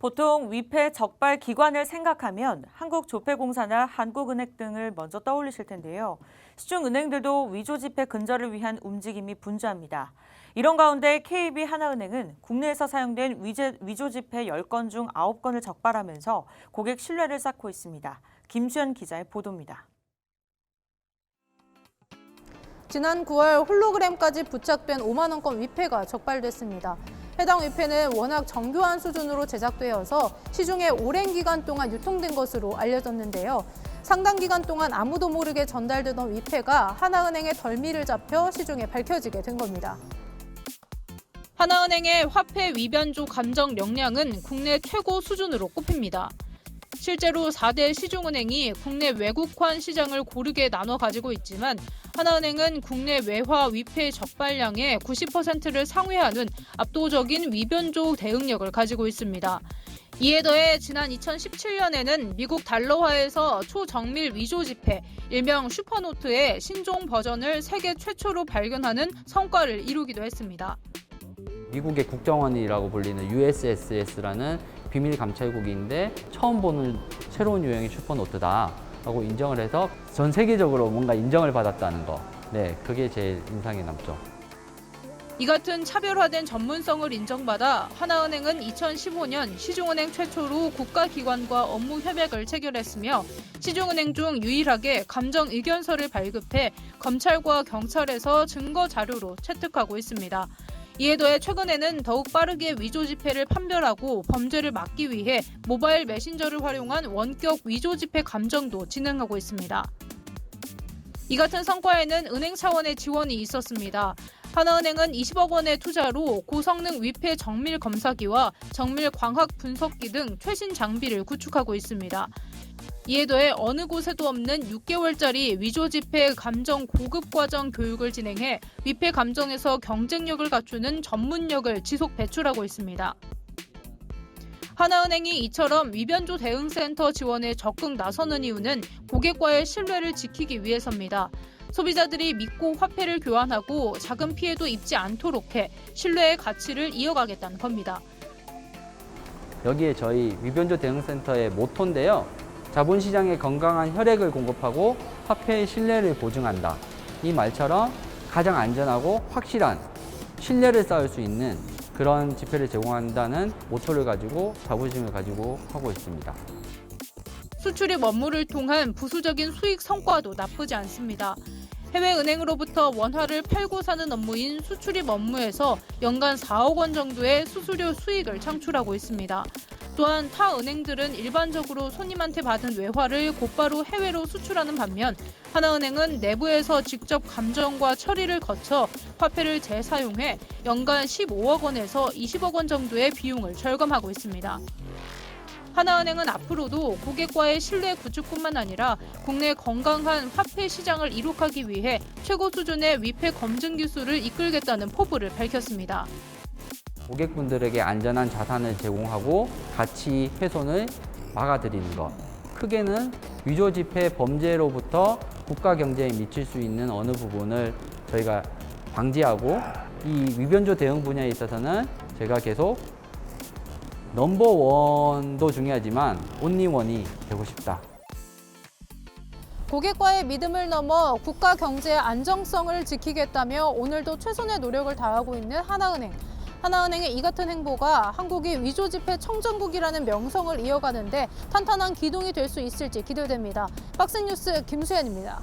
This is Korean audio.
보통 위패 적발 기관을 생각하면 한국조폐공사나 한국은행 등을 먼저 떠올리실 텐데요. 시중 은행들도 위조 지폐 근절을 위한 움직임이 분주합니다. 이런 가운데 KB 하나은행은 국내에서 사용된 위조지폐 10건 중 9건을 적발하면서 고객 신뢰를 쌓고 있습니다. 김수현 기자의 보도입니다. 지난 9월 홀로그램까지 부착된 5만 원권 위패가 적발됐습니다. 해당 위패는 워낙 정교한 수준으로 제작되어서 시중에 오랜 기간 동안 유통된 것으로 알려졌는데요. 상당 기간 동안 아무도 모르게 전달되던 위패가 하나은행의 덜미를 잡혀 시중에 밝혀지게 된 겁니다. 하나은행의 화폐 위변조 감정 역량은 국내 최고 수준으로 꼽힙니다. 실제로 4대 시중은행이 국내 외국환 시장을 고르게 나눠 가지고 있지만 하나은행은 국내 외화 위패 적발량의 90%를 상회하는 압도적인 위변조 대응력을 가지고 있습니다. 이에 더해 지난 2017년에는 미국 달러화에서 초정밀 위조 지폐, 일명 슈퍼노트의 신종 버전을 세계 최초로 발견하는 성과를 이루기도 했습니다. 미국의 국정원이라고 불리는 USSS라는 비밀 감찰국인데 처음 보는 새로운 유형의 슈퍼노트다 라고 인정을 해서 전 세계적으로 뭔가 인정을 받았다는 거. 네, 그게 제일 인상에 남죠. 이 같은 차별화된 전문성을 인정받아 하나은행은 2015년 시중은행 최초로 국가기관과 업무 협약을 체결했으며 시중은행 중 유일하게 감정 의견서를 발급해 검찰과 경찰에서 증거 자료로 채택하고 있습니다. 이에 더해 최근에는 더욱 빠르게 위조 지폐를 판별하고 범죄를 막기 위해 모바일 메신저를 활용한 원격 위조 지폐 감정도 진행하고 있습니다. 이 같은 성과에는 은행 차원의 지원이 있었습니다. 하나은행은 20억 원의 투자로 고성능 위패 정밀 검사기와 정밀 광학 분석기 등 최신 장비를 구축하고 있습니다. 이에 더해 어느 곳에도 없는 6개월짜리 위조 지폐 감정 고급 과정 교육을 진행해 위패 감정에서 경쟁력을 갖추는 전문력을 지속 배출하고 있습니다. 하나은행이 이처럼 위변조 대응센터 지원에 적극 나서는 이유는 고객과의 신뢰를 지키기 위해서입니다. 소비자들이 믿고 화폐를 교환하고 작은 피해도 입지 않도록 해 신뢰의 가치를 이어가겠다는 겁니다. 여기에 저희 위변조 대응센터의 모토인데요. 자본시장에 건강한 혈액을 공급하고 화폐의 신뢰를 보증한다. 이 말처럼 가장 안전하고 확실한 신뢰를 쌓을 수 있는 그런 지폐를 제공한다는 모토를 가지고 자부심을 가지고 하고 있습니다. 수출입 업무를 통한 부수적인 수익 성과도 나쁘지 않습니다. 해외 은행으로부터 원화를 팔고 사는 업무인 수출입 업무에서 연간 4억 원 정도의 수수료 수익을 창출하고 있습니다. 또한 타 은행들은 일반적으로 손님한테 받은 외화를 곧바로 해외로 수출하는 반면 하나은행은 내부에서 직접 감정과 처리를 거쳐 화폐를 재사용해 연간 15억 원에서 20억 원 정도의 비용을 절감하고 있습니다. 하나은행은 앞으로도 고객과의 신뢰 구축뿐만 아니라 국내 건강한 화폐 시장을 이룩하기 위해 최고 수준의 위패 검증 기술을 이끌겠다는 포부를 밝혔습니다. 고객분들에게 안전한 자산을 제공하고 가치 훼손을 막아드리는 것. 크게는 위조 지폐 범죄로부터 국가 경제에 미칠 수 있는 어느 부분을 저희가 방지하고 이 위변조 대응 분야에 있어서는 제가 계속 넘버원도 중요하지만 온리원이 되고 싶다. 고객과의 믿음을 넘어 국가 경제의 안정성을 지키겠다며 오늘도 최선의 노력을 다하고 있는 하나은행. 하나은행의 이 같은 행보가 한국이 위조 지폐 청정국이라는 명성을 이어가는데 탄탄한 기둥이 될 수 있을지 기대됩니다. 박스 뉴스 김수현입니다.